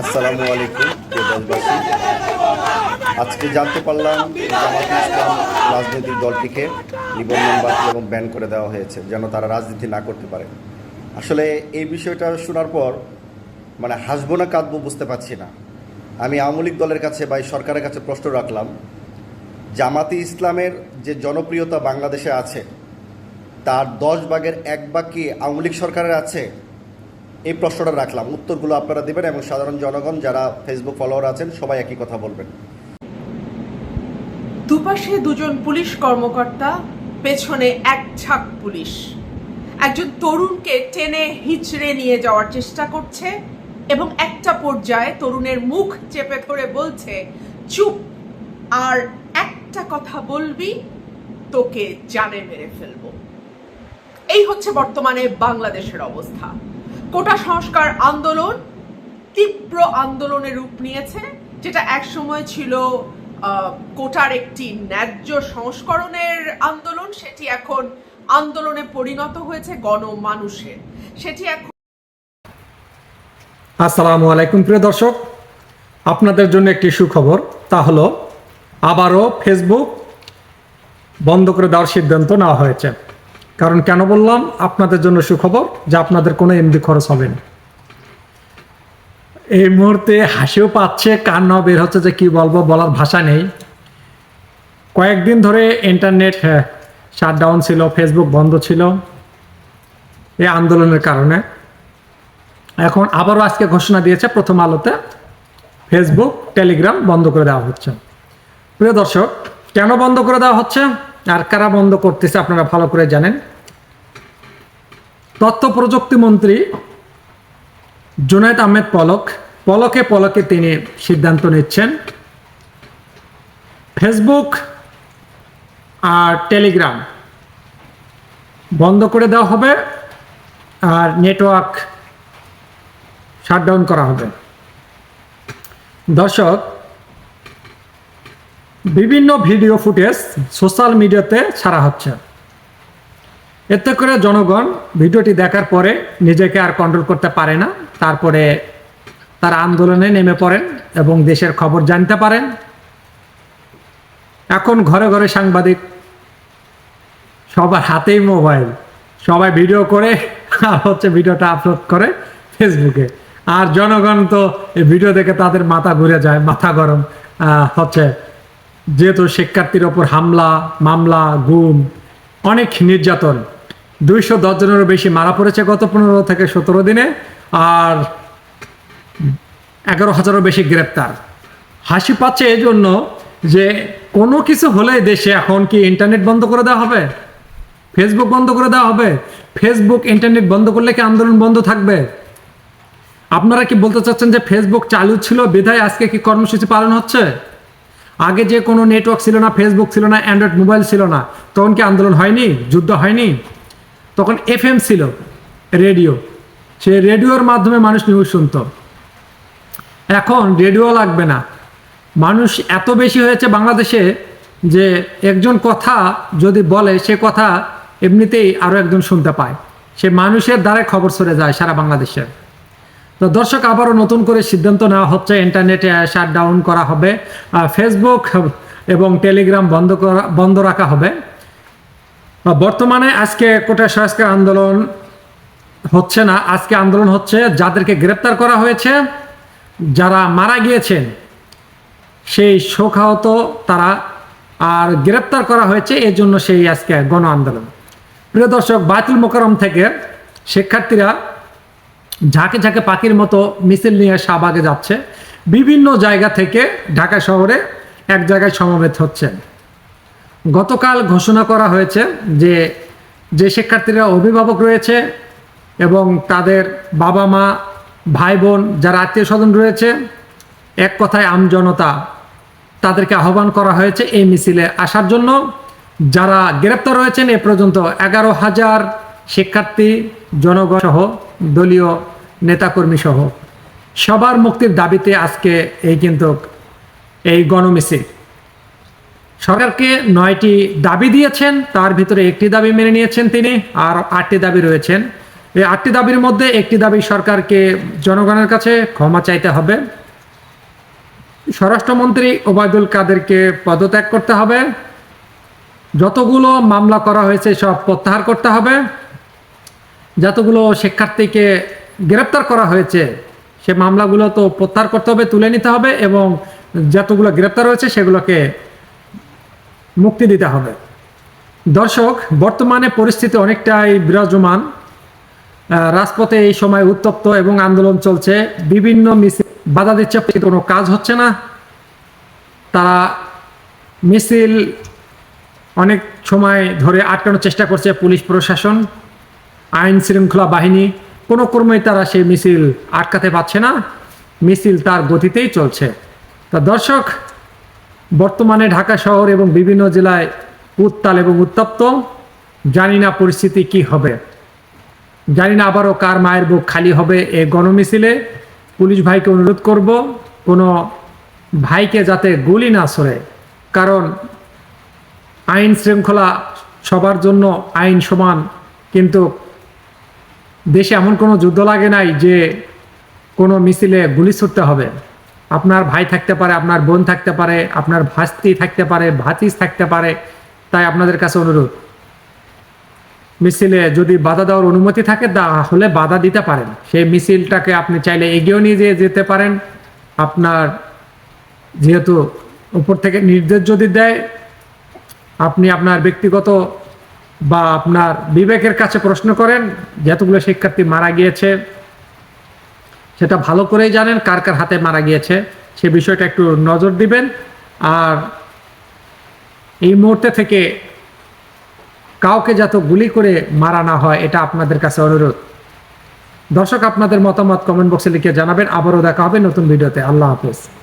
আসসালামু আলাইকুম দেশবাসী। আজকে জানতে পারলাম জামাত ইসলাম রাজনৈতিক দলটিকে নিবন্ধন বাতিল এবং ব্যান করে দেওয়া হয়েছে, যেন তারা রাজনীতি না করতে পারে। আসলে এই বিষয়টা শোনার পর মানে হাসবো না কাঁদবো বুঝতে পারছি না। আমি আওয়ামী লীগ দলের কাছে বা সরকারের কাছে প্রশ্ন রাখলাম, জামাতি ইসলামের যে জনপ্রিয়তা বাংলাদেশে আছে, তার দশ ভাগের এক ভাগ কি আওয়ামী লীগ সরকারের আছে? এই প্রশ্নটা রাখলাম। উত্তরগুলো আপনারা দেবেন এবং সাধারণ জনগণ যারা ফেসবুক ফলোয়ার আছেন, সবাই একই কথা বলবেন। দুপাশে দুজন পুলিশ কর্মকর্তা, পেছনে এক ঝাঁক পুলিশ। একজন তরুণকে টেনে হিচড়ে নিয়ে যাওয়ার চেষ্টা করছে এবং একটা পর্যায়ে তরুণের মুখ চেপে ধরে বলছে, চুপ, আর একটা কথা বলবি, তোকে জানে মেরে ফেলব। এই হচ্ছে বর্তমানে বাংলাদেশের অবস্থা। কোটা সংস্কার আন্দোলন তীব্র আন্দোলনের রূপ নিয়েছে, যেটা একসময় ছিল কোটার একটি ন্যায্য সংস্করণের আন্দোলন, সেটি এখন আন্দোলনে পরিণত হয়েছে গণমানুষের। সেটি এখন আসসালামু আলাইকুম, প্রিয় দর্শক। আপনাদের জন্য একটি সুখবর, তা হলো, আবারও ফেসবুক বন্ধ করে দেওয়ার সিদ্ধান্ত নেওয়া হয়েছে। কারণ কেন বললাম? আপনাদের জন্য সুখবর যে আপনাদের কোনো এমবি খরচ হবে না। এই মুহূর্তে হাসিও পাচ্ছে, কান্নাও বের হচ্ছে যে কি বলব, বলার ভাষা নেই। কয়েকদিন ধরে ইন্টারনেট শাটডাউন ছিল ফেসবুক বন্ধ ছিল এই আন্দোলনের কারণে। এখন আবারও আজকে ঘোষণা দিয়েছে, প্রথম আলোতে ফেসবুক টেলিগ্রাম বন্ধ করে দেওয়া হচ্ছে। প্রিয় দর্শক, কেন বন্ধ করে দেওয়া হচ্ছে? আর কারা বন্ধ করতেছে আপনারা ভালো করে জানেন। তথ্য প্রযুক্তি মন্ত্রী জুনায়দ আহমেদ পলক, পলকে পলকে তিনি সিদ্ধান্ত নিচ্ছেন। ফেসবুক আর টেলিগ্রাম বন্ধ করে দেওয়া হবে আর নেটওয়ার্ক শাটডাউন করা হবে। দর্শক বিভিন্ন ভিডিও ফুটেজ সোশ্যাল মিডিয়াতে ছাড়া হচ্ছে। এতে করে জনগণ ভিডিওটি দেখার পরে নিজেকে আর কন্ট্রোল করতে পারে না। তারপরে তারা আন্দোলনে নেমে পড়েন এবং দেশের খবর জানতে পারেন। এখন ঘরে ঘরে সাংবাদিক, সবার হাতেই মোবাইল। সবাই ভিডিও করে, আর হচ্ছে ভিডিওটা আপলোড করে ফেসবুকে। আর জনগণ তো এই ভিডিও দেখে তাদের মাথা ঘুরে যায়, মাথা গরম হচ্ছে যেহেতু শিক্ষার্থীর ওপর হামলা, মামলা, গুম, অনেক নির্যাতন। দুইশো দশ জনেরও বেশি মারা পড়েছে গত পনেরো থেকে সতেরো দিনে, আর এগারো হাজারও বেশি গ্রেপ্তার। হাসি পাচ্ছে এই জন্য যে কোনো কিছু হলে দেশে এখন কি ইন্টারনেট বন্ধ করে দেওয়া হবে? ফেসবুক বন্ধ করে দেওয়া হবে? ফেসবুক, ইন্টারনেট বন্ধ করলে কি আন্দোলন বন্ধ থাকবে? আপনারা কি বলতে চাচ্ছেন যে ফেসবুক চালু ছিল, বিধায় আজকে কি কর্মসূচি পালন হচ্ছে? আগে যে কোনো নেটওয়ার্ক ছিল না ফেসবুক ছিল না অ্যান্ড্রয়েড মোবাইল ছিল না, তখন কি আন্দোলন হয়নি? যুদ্ধ হয়নি? তখন এফএম ছিল রেডিও সে রেডিওর মাধ্যমে মানুষ নিউজ শুনতো। এখন রেডিও লাগবে না। মানুষ এত বেশি হয়েছে বাংলাদেশে যে একজন কথা যদি বলে, সে কথা এমনিতেই আরও একজন শুনতে পায়। সে মানুষের দ্বারাই খবর সরে যায় সারা বাংলাদেশে। তো দর্শক, আবারও নতুন করে সিদ্ধান্ত নেওয়া হচ্ছে, ইন্টারনেটে শাট ডাউন করা হবে ফেসবুক এবং টেলিগ্রাম বন্ধ করা, বন্ধ রাখা হবে। বর্তমানে আজকে কোটা সংস্কার আন্দোলন হচ্ছে না, আজকে আন্দোলন হচ্ছে যাদেরকে গ্রেপ্তার করা হয়েছে, যারা মারা গিয়েছেন, সেই শোকাহত তারা আর গ্রেপ্তার করা হয়েছে এর জন্য সেই আজকে গণ আন্দোলন। প্রিয় দর্শক বায়তুল মোকারম থেকে শিক্ষার্থীরা ঝাঁকে ঝাঁকে পাখির মতো মিছিল নিয়ে শাহবাগে যাচ্ছে। বিভিন্ন জায়গা থেকে ঢাকা শহরে এক জায়গায় সমবেত হচ্ছেন। গতকাল ঘোষণা করা হয়েছে যে যে শিক্ষার্থীরা অভিভাবক রয়েছে এবং তাদের বাবা মা, ভাই বোন যারা আত্মীয় স্বজন রয়েছে, এক কথায় আমজনতা তাদেরকে আহ্বান করা হয়েছে এই মিছিলে আসার জন্য। যারা গ্রেপ্তার রয়েছেন এ পর্যন্ত এগারো হাজার শিক্ষার্থী, জনগণ সহ দলীয় নেতাকর্মী সহ সবার মুক্তির দাবিতে আজকে এই কিন্তু এই গণমিছিল। সরকারকে নয়টি দাবি দিয়েছেন, তার ভিতরে একটি দাবি মেনে নিয়েছেন তিনি আর আটটি দাবি রয়েছেন। এই আটটি দাবির মধ্যে একটি দাবি সরকারকে জনগণের কাছে ক্ষমা চাইতে হবে। স্বরাষ্ট্রমন্ত্রী ওবায়দুল কাদেরকে পদত্যাগ করতে হবে। যতগুলো মামলা করা হয়েছে সব প্রত্যাহার করতে হবে। যতগুলো শিক্ষার্থীকে গ্রেপ্তার করা হয়েছে, সে মামলাগুলো তো প্রত্যাহার করতে হবে, তুলে নিতে হবে এবং যতগুলো গ্রেপ্তার হয়েছে সেগুলোকে মুক্তি দিতে হবে। দর্শক, বর্তমানে পরিস্থিতি অনেকটাই বিরাজমান। রাজপথে এই সময় উত্তপ্ত এবং আন্দোলন চলছে। বিভিন্ন মিছিল, বাধা দিচ্ছে কোনো কাজ হচ্ছে না। তারা মিছিল অনেক সময় ধরে আটকানোর চেষ্টা করছে পুলিশ প্রশাসন। আইন শৃঙ্খলা বাহিনী, কোনো ক্রমেই তারা সেই মিছিল আটকাতে পারছে না। মিছিল তার গতিতেই চলছে। তা দর্শক, বর্তমানে ঢাকা শহর এবং বিভিন্ন জেলায় উত্তাল এবং উত্তপ্ত। জানি না পরিস্থিতি কি হবে। জানি না আবারও কার মায়ের বুক খালি হবে এ গণমিছিলে। পুলিশ ভাইকে অনুরোধ করব, কোনো ভাইকে যাতে গুলি না সরে কারণ আইন শৃঙ্খলা সবার জন্য আইন সমান, কিন্তু দেশে এমন কোনো যুদ্ধ লাগে নাই যে কোনো মিছিলে গুলি ছুটতে হবে। আপনার ভাই থাকতে পারে, আপনার বোন থাকতে পারে, আপনার ভাস্তি থাকতে পারে, ভাতিজ থাকতে পারে, তাই আপনাদের কাছে অনুরোধ। মিছিলে যদি বাধা দেওয়ার অনুমতি থাকে, তাহলে বাধা দিতে পারেন। সেই মিছিলটাকে আপনি চাইলে এগিয়েও নিয়ে যেয়ে যেতে পারেন। আপনার যেহেতু উপর থেকে নির্দেশ যদি দেয়, আপনি আপনার ব্যক্তিগত বা আপনার বিবেকের কাছে প্রশ্ন করেন, যতগুলো শিক্ষার্থী মারা গিয়েছে, সেটা ভালো করেই জানেন, কার কার হাতে মারা গিয়েছে? সে বিষয়টা একটু নজর দিবেন। আর এই মুহূর্তে থেকে কাউকে যাতে গুলি করে মারা না হয়, এটা আপনাদের কাছে অনুরোধ। দর্শক, আপনাদের মতামত কমেন্ট বক্সে লিখে জানাবেন। আবারও দেখা হবে নতুন ভিডিওতে। আল্লাহ হাফেজ।